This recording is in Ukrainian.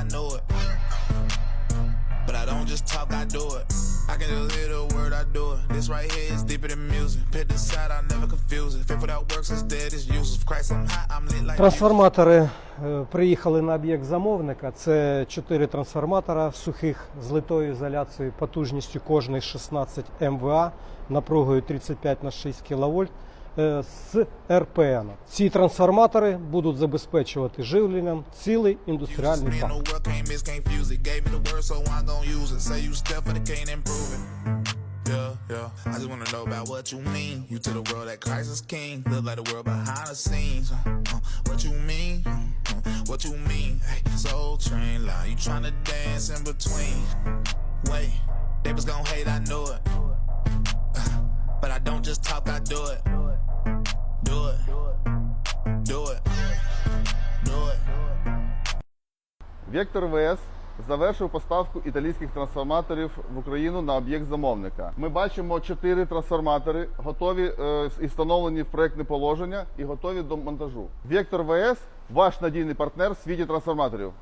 I know it. But I don't just talk, I do it. I can just hear the word, I do it. This right here is deeper than music. Pick the side, I never confuse it. Faith without works is dead, is useless. Christ, I'm hot, I'm lit like Трансформатори е, приїхали на об'єкт замовника. Це чотири трансформатора сухих з литою ізоляцією, потужністю кожний 16 МВА, напругою 35 на 6 кВт з РПН. Ці трансформатори будуть забезпечувати живленням цілий індустріальний парк. Yeah, yeah. I just wanna know about what you mean. You to the world that Christ is king. Look like the world behind the scenes. Uh, uh, what you mean? Uh, uh, what you mean? Hey, soul train line. You tryna dance in between. Wait, they was gon' hate, I knew it. Uh, but I don't just talk, I do it. Вектор ВС завершив поставку італійських трансформаторів в Україну на об'єкт замовника. Ми бачимо чотири трансформатори, готові е, і встановлені в проектне положення і готові до монтажу. Вектор ВС ваш надійний партнер в світі трансформаторів.